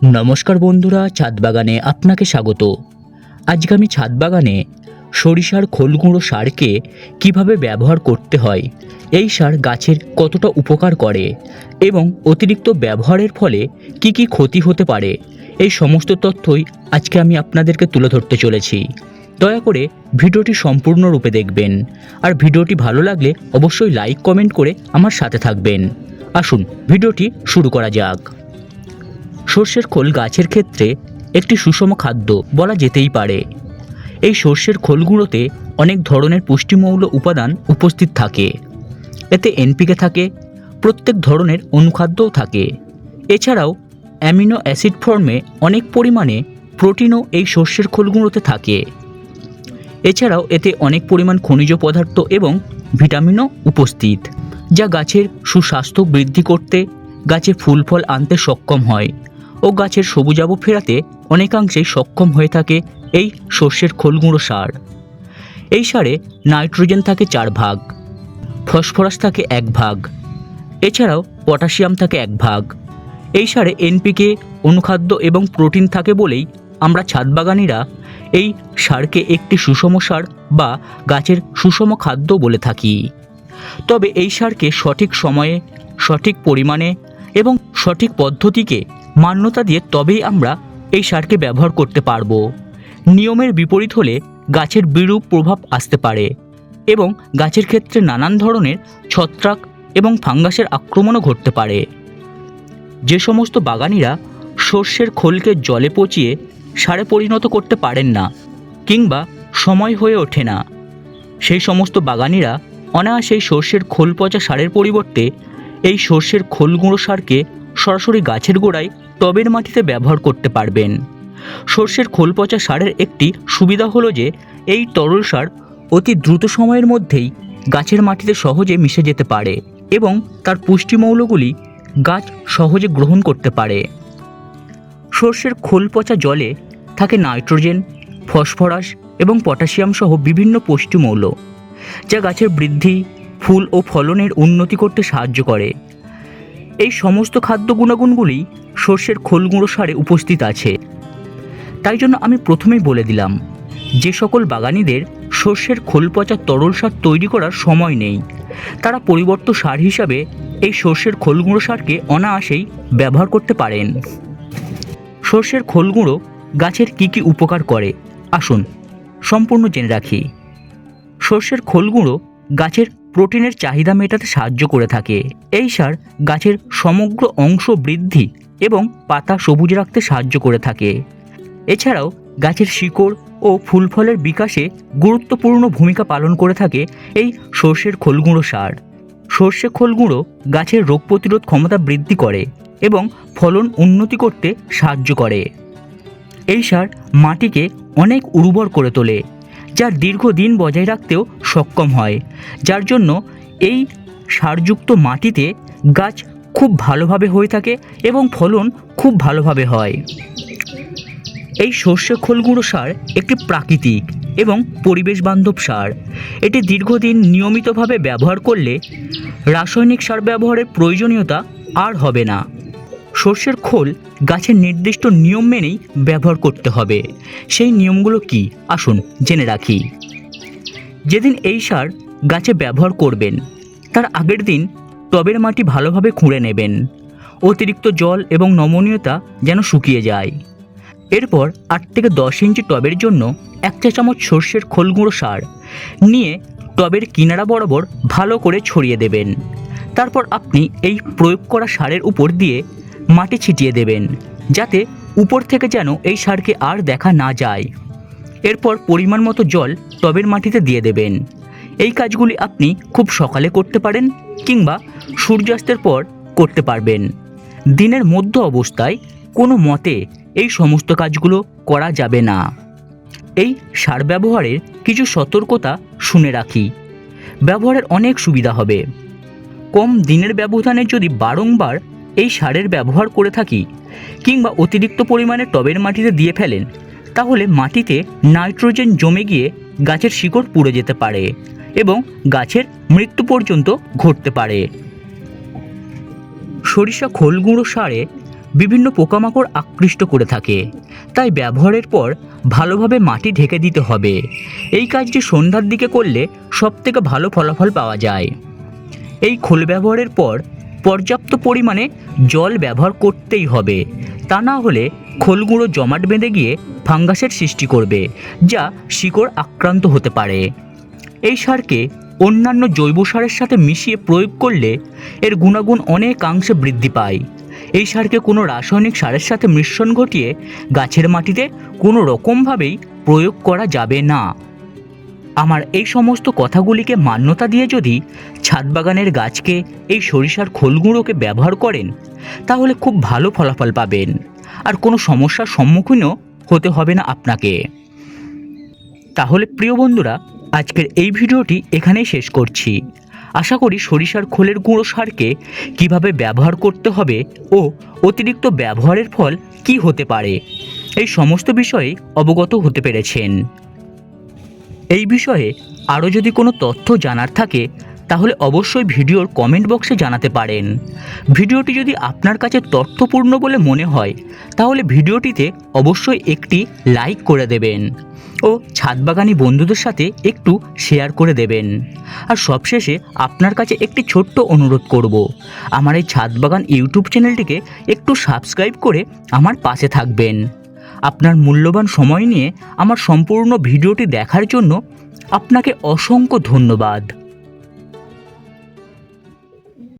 নমস্কার বন্ধুরা ছাদ বাগানে আপনাকে স্বাগত। আজকে আমি ছাদ বাগানে সরিষার খোলগুঁড়ো সারকে কীভাবে ব্যবহার করতে হয়, এই সার গাছের কতটা উপকার করে এবং অতিরিক্ত ব্যবহারের ফলে কি কি ক্ষতি হতে পারে, এই সমস্ত তথ্যই আজকে আমি আপনাদেরকে তুলে ধরতে চলেছি। দয়া করে ভিডিওটি সম্পূর্ণরূপে দেখবেন, আর ভিডিওটি ভালো লাগলে অবশ্যই লাইক, কমেন্ট করে আমার সাথে থাকবেন। আসুন, ভিডিওটি শুরু করা যাক। সর্ষের খোল গাছের ক্ষেত্রে একটি সুষম খাদ্য বলা যেতেই পারে। এই সর্ষের খোলগুলোতে অনেক ধরনের পুষ্টিমৌল উপাদান উপস্থিত থাকে। এতে এনপিকে থাকে, প্রত্যেক ধরনের অনুখাদ্যও থাকে। এছাড়াও অ্যামিনো অ্যাসিড ফর্মে অনেক পরিমাণে প্রোটিনও এই সর্ষের খোলগুলোতে থাকে। এছাড়াও এতে অনেক পরিমাণ খনিজ পদার্থ এবং ভিটামিনও উপস্থিত, যা গাছের সুস্বাস্থ্য বৃদ্ধি করতে, গাছে ফুল ফল আনতে সক্ষম হয়। ও গাছের সবুজাব ফেরাতে অনেকাংশেই সক্ষম হয়ে থাকে এই শস্যের খোলগুঁড়ো সার। এই সারে নাইট্রোজেন থাকে চার ভাগ, ফসফরাস থাকে এক ভাগ, এছাড়াও পটাশিয়াম থাকে এক ভাগ। এই সারে এনপিকে অনুখাদ্য এবং প্রোটিন থাকে বলেই আমরা ছাদবাগানিরা এই সারকে একটি সুষম সার বা গাছের সুষম খাদ্য বলে থাকি। তবে এই সারকে সঠিক সময়ে, সঠিক পরিমাণে এবং সঠিক পদ্ধতিকে মান্যতা দিয়ে তবেই আমরা এই সারকে ব্যবহার করতে পারব। নিয়মের বিপরীত হলে গাছের বিরূপ প্রভাব আসতে পারে এবং গাছের ক্ষেত্রে নানান ধরনের ছত্রাক এবং ফাঙ্গাসের আক্রমণও ঘটতে পারে। যে সমস্ত বাগানিরা সর্ষের খোলকে জলে পচিয়ে সারে পরিণত করতে পারেন না কিংবা সময় হয়ে ওঠে না। সেই সমস্ত বাগানিরা অনায়াসেই সর্ষের খোল পচা সারের পরিবর্তে এই সর্ষের খোল গুঁড়ো সারকে সরাসরি গাছের গোড়ায় টবের মাটিতে ব্যবহার করতে পারবেন। সর্ষের খোল পচা সারের একটি সুবিধা হলো যে, এই তরল সার অতি দ্রুত সময়ের মধ্যেই গাছের মাটিতে সহজে মিশে যেতে পারে এবং তার পুষ্টিমৌলগুলি গাছ সহজে গ্রহণ করতে পারে। সর্ষের খোল পচা জলে থাকে নাইট্রোজেন, ফসফরাস এবং পটাশিয়াম সহ বিভিন্ন পুষ্টিমৌল, যা গাছের বৃদ্ধি, ফুল ও ফলনের উন্নতি করতে সাহায্য করে। এই সমস্ত খাদ্য গুণাগুণগুলি সর্ষের খোল গুঁড়ো সারে উপস্থিত আছে। তাই জন্য আমি প্রথমেই বলে দিলাম, যে সকল বাগানীদের সর্ষের খোল পচা তরল সার তৈরি করার সময় নেই। তারা পরিবর্ত সার হিসাবে এই সর্ষের খোল গুঁড়ো সারকে অনায়াসেই ব্যবহার করতে পারেন। সর্ষের খোল গুঁড়ো গাছের কী কী উপকার করে? আসুন, সম্পূর্ণ জেনে রাখি। সর্ষের খোল গুঁড়ো গাছের প্রোটিনের চাহিদা মেটাতে সাহায্য করে থাকে। এই সার গাছের সমগ্র অংশ বৃদ্ধি এবং পাতা সবুজ রাখতে সাহায্য করে থাকে। এছাড়াও গাছের শিকড় ও ফুল ফলের বিকাশে গুরুত্বপূর্ণ ভূমিকা পালন করে থাকে এই সর্ষের খোলগুঁড়ো সার। সর্ষে খোলগুঁড়ো গাছের রোগ প্রতিরোধ ক্ষমতা বৃদ্ধি করে এবং ফলন উন্নতি করতে সাহায্য করে। এই সার মাটিকে অনেক উর্বর করে তোলে। যা দীর্ঘদিন বজায় রাখতেও সক্ষম হয়, যার জন্য এই সারযুক্ত মাটিতে গাছ খুব ভালোভাবে হয়ে থাকে এবং ফলন খুব ভালোভাবে হয়। এই সর্ষে খোলগুঁড়ো সার একটি প্রাকৃতিক এবং পরিবেশ বান্ধব সার। এটি দীর্ঘদিন নিয়মিতভাবে ব্যবহার করলে রাসায়নিক সার ব্যবহারের প্রয়োজনীয়তা আর হবে না। সর্ষের খোল গাছের নির্দিষ্ট নিয়ম মেনেই ব্যবহার করতে হবে। সেই নিয়মগুলো কি? আসুন জেনে রাখি। যেদিন এই সার গাছে ব্যবহার করবেন, তার আগের দিন টবের মাটি ভালোভাবে খুঁড়ে নেবেন। অতিরিক্ত জল এবং নমনীয়তা যেন শুকিয়ে যায়। এরপর আট থেকে দশ ইঞ্চি টবের জন্য এক চা চামচ সর্ষের খোলগুঁড়ো সার নিয়ে টবের কিনারা বরাবর ভালো করে ছড়িয়ে দেবেন। তারপর আপনি এই প্রয়োগ করা সারের উপর দিয়ে মাটি ছিটিয়ে দেবেন, যাতে উপর থেকে যেন এই সারকে আর দেখা না যায়। এরপর পরিমাণ মতো জল টবের মাটিতে দিয়ে দেবেন। এই কাজগুলি আপনি খুব সকালে করতে পারেন কিংবা সূর্যাস্তের পর করতে পারবেন। দিনের মধ্য অবস্থায় কোনো মতে এই সমস্ত কাজগুলো করা যাবে না। এই সার ব্যবহারের কিছু সতর্কতা শুনে রাখি। ব্যবহারের অনেক সুবিধা হবে। কম দিনের ব্যবধানে যদি বারংবার এই সারের ব্যবহার করে থাকি কিংবা অতিরিক্ত পরিমাণে টবের মাটিতে দিয়ে ফেলেন, তাহলে মাটিতে নাইট্রোজেন জমে গিয়ে গাছের শিকড় পুড়ে যেতে পারে এবং গাছের মৃত্যু পর্যন্ত ঘটতে পারে। সরিষা খোল গুঁড়ো সারে বিভিন্ন পোকামাকড় আকৃষ্ট করে থাকে, তাই ব্যবহারের পর ভালোভাবে মাটি ঢেকে দিতে হবে। এই কাজটি সন্ধ্যার দিকে করলে সবথেকে ভালো ফলাফল পাওয়া যায়। এই খোল ব্যবহারের পর পর্যাপ্ত পরিমাণে জল ব্যবহার করতেই হবে। তা না হলে খোলগুঁড়ো জমাট বেঁধে গিয়ে ফাঙ্গাসের সৃষ্টি করবে, যা শিকড় আক্রান্ত হতে পারে। এই সারকে অন্যান্য জৈব সারের সাথে মিশিয়ে প্রয়োগ করলে এর গুণাগুণ অনেকাংশে বৃদ্ধি পায়। এই সারকে কোনো রাসায়নিক সারের সাথে মিশ্রণ ঘটিয়ে গাছের মাটিতে কোনো রকমভাবেই প্রয়োগ করা যাবে না। আমার এই সমস্ত কথাগুলিকে মান্যতা দিয়ে যদি ছাদ বাগানের গাছকে, এই সরিষার খোলগুঁড়োকে ব্যবহার করেন, তাহলে খুব ভালো ফলাফল পাবেন। আর কোনো সমস্যার সম্মুখীনও হতে হবে না আপনাকে। তাহলে প্রিয় বন্ধুরা, আজকের এই ভিডিওটি এখানেই শেষ করছি। আশা করি সরিষার খোলের গুঁড়ো সারকে কীভাবে ব্যবহার করতে হবে ও অতিরিক্ত ব্যবহারের ফল কি হতে পারে, এই সমস্ত বিষয়ে অবগত হতে পেরেছেন। এই বিষয়ে আরও যদি কোনো তথ্য জানার থাকে, তাহলে অবশ্যই ভিডিওর কমেন্ট বক্সে জানাতে পারেন। ভিডিওটি যদি আপনার কাছে তথ্যপূর্ণ বলে মনে হয়, তাহলে ভিডিওটিতে অবশ্যই একটি লাইক করে দেবেন ও ছাদবাগানি বন্ধুদের সাথে একটু শেয়ার করে দেবেন। আর সবশেষে আপনার কাছে একটি ছোট্ট অনুরোধ করব, আমার এই ছাদবাগান ইউটিউব চ্যানেলটিকে একটু সাবস্ক্রাইব করে আমার পাশে থাকবেন। আপনার মূল্যবান সময় নিয়ে আমার সম্পূর্ণ ভিডিওটি দেখার জন্য আপনাকে অসংখ্য ধন্যবাদ।